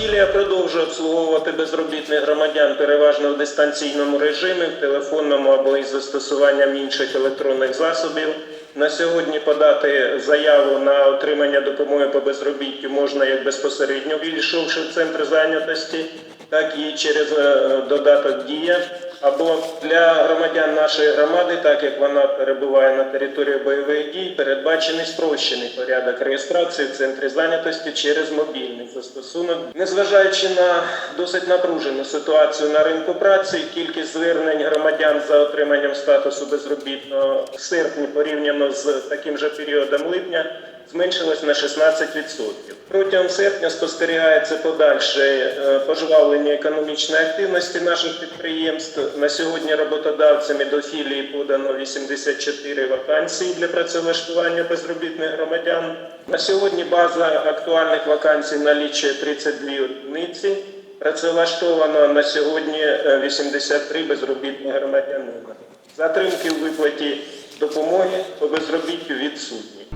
Філія продовжує обслуговувати безробітних громадян переважно в дистанційному режимі, в телефонному або із застосуванням інших електронних засобів. На сьогодні подати заяву на отримання допомоги по безробіттю можна як безпосередньо війшовши в центр зайнятості, так і через е, додаток Дія або для громадян нашої громади, так як вона перебуває на території бойових дій, передбачений спрощений порядок реєстрації в центрі зайнятості через мобільний застосунок. Незважаючи на досить напружену ситуацію на ринку праці, кількість звернень громадян за отриманням статусу безробітного в серпні порівняно з таким же періодом липня зменшилась на 16%. Протягом серпня спостерігається подальше е, пожвавлення економічної активності наших підприємств. На сьогодні роботодавцями до філії подано 84 вакансії для працевлаштування безробітних громадян. На сьогодні база актуальних вакансій налічує 32 одиниці. Працевлаштовано на сьогодні е, 83 безробітних громадянина. Затримки у виплаті допомоги по безробіттю відсутні.